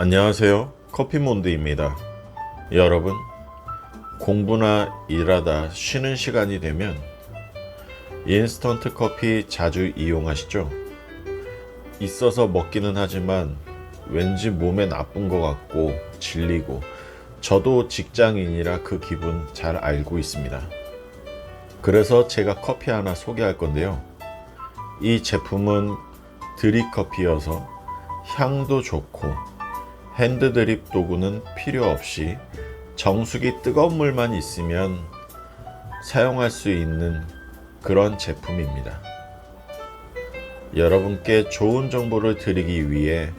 안녕하세요. 커피몬드입니다. 여러분, 공부나 일하다 쉬는 시간이 되면 인스턴트 커피 자주 이용하시죠? 있어서 먹기는 하지만 왠지 몸에 나쁜 것 같고 질리고 저도 직장인이라 그 기분 잘 알고 있습니다. 그래서 제가 커피 하나 소개할 건데요. 이 제품은 드립 커피여서 향도 좋고 핸드 드립 도구는 필요 없이 정수기 뜨거운 물만 있으면 사용할 수 있는 그런 제품입니다. 여러분께 좋은 정보를 드리기 위해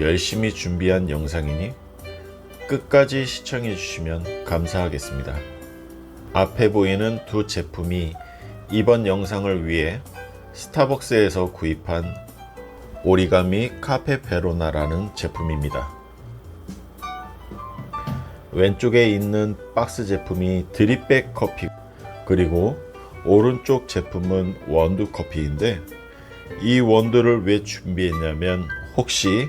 열심히 준비한 영상이니 끝까지 시청해 주시면 감사하겠습니다. 앞에 보이는 두 제품이 이번 영상을 위해 스타벅스에서 구입한 오리가미 카페 베로나라는 제품입니다. 왼쪽에 있는 박스 제품이 드립백 커피 그리고 오른쪽 제품은 원두 커피인데 이 원두를 왜 준비했냐면 혹시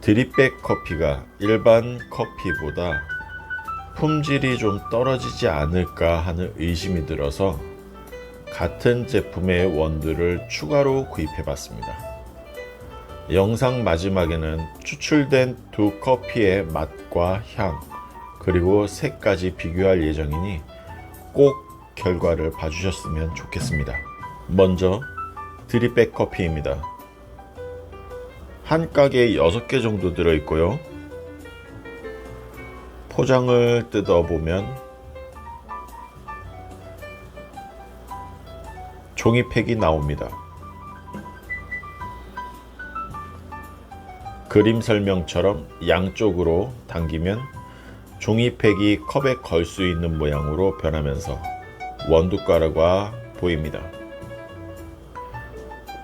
드립백 커피가 일반 커피보다 품질이 좀 떨어지지 않을까 하는 의심이 들어서 같은 제품의 원두를 추가로 구입해 봤습니다. 영상 마지막에는 추출된 두 커피의 맛과 향, 그리고 색까지 비교할 예정이니 꼭 결과를 봐주셨으면 좋겠습니다. 먼저 드립백 커피입니다. 한 가게에 6개 정도 들어있고요. 포장을 뜯어보면 종이팩이 나옵니다. 그림 설명처럼 양쪽으로 당기면 종이팩이 컵에 걸 수 있는 모양으로 변하면서 원두가루가 보입니다.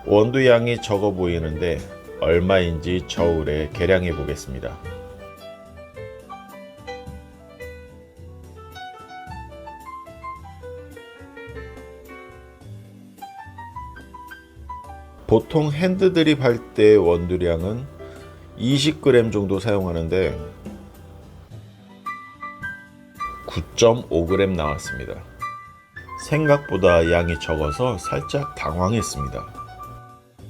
원두 양이 적어 보이는데 얼마인지 저울에 계량해 보겠습니다. 보통 핸드드립 할 때 원두량은 20g 정도 사용하는데 9.5g 나왔습니다. 생각보다 양이 적어서 살짝 당황했습니다.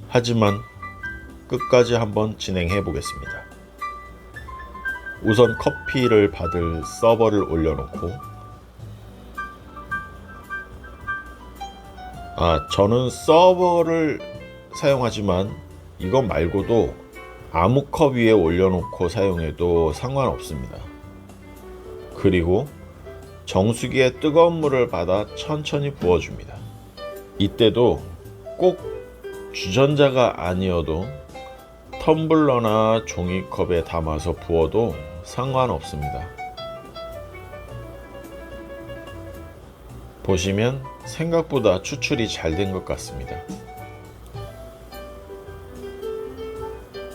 하지만 끝까지 한번 진행해 보겠습니다. 우선 커피를 받을 서버를 올려놓고 아 저는 서버를 사용하지만 이거 말고도 아무 컵 위에 올려놓고 사용해도 상관없습니다. 그리고 정수기에 뜨거운 물을 받아 천천히 부어줍니다. 이때도 꼭 주전자가 아니어도 텀블러나 종이컵에 담아서 부어도 상관없습니다. 보시면 생각보다 추출이 잘 된 것 같습니다.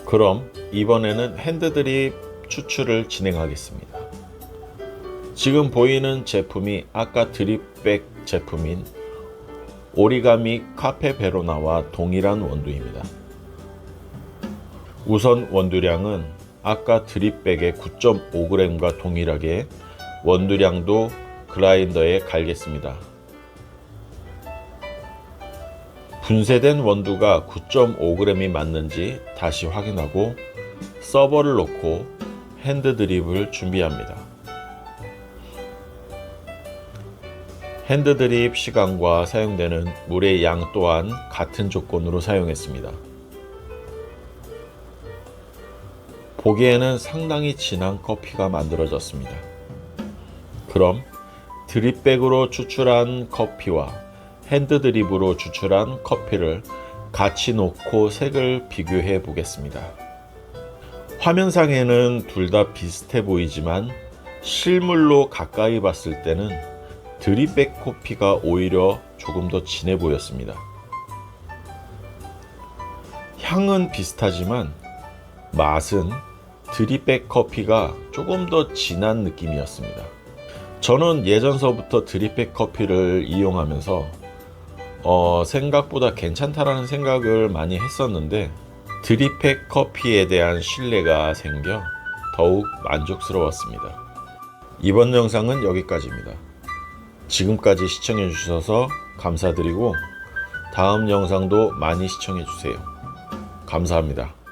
그럼 이번에는 핸드드립 추출을 진행하겠습니다. 지금 보이는 제품이 아까 드립백 제품인 오리가미 카페 베로나와 동일한 원두입니다. 우선 원두량은 아까 드립백의 9.5g과 동일하게 원두량도 그라인더에 갈겠습니다. 분쇄된 원두가 9.5g이 맞는지 다시 확인하고 서버를 놓고 핸드 드립을 준비합니다. 핸드 드립 시간과 사용되는 물의 양 또한 같은 조건으로 사용했습니다. 보기에는 상당히 진한 커피가 만들어졌습니다. 그럼 드립백으로 추출한 커피와 핸드 드립으로 추출한 커피를 같이 놓고 색을 비교해 보겠습니다. 화면상에는 둘 다 비슷해 보이지만 실물로 가까이 봤을 때는 드립백 커피가 오히려 조금 더 진해 보였습니다. 향은 비슷하지만 맛은 드립백 커피가 조금 더 진한 느낌이었습니다. 저는 예전서부터 드립백 커피를 이용하면서 어, 생각보다 괜찮다라는 생각을 많이 했었는데 드립백 커피에 대한 신뢰가 생겨 더욱 만족스러웠습니다. 이번 영상은 여기까지입니다. 지금까지 시청해 주셔서 감사드리고 다음 영상도 많이 시청해 주세요. 감사합니다.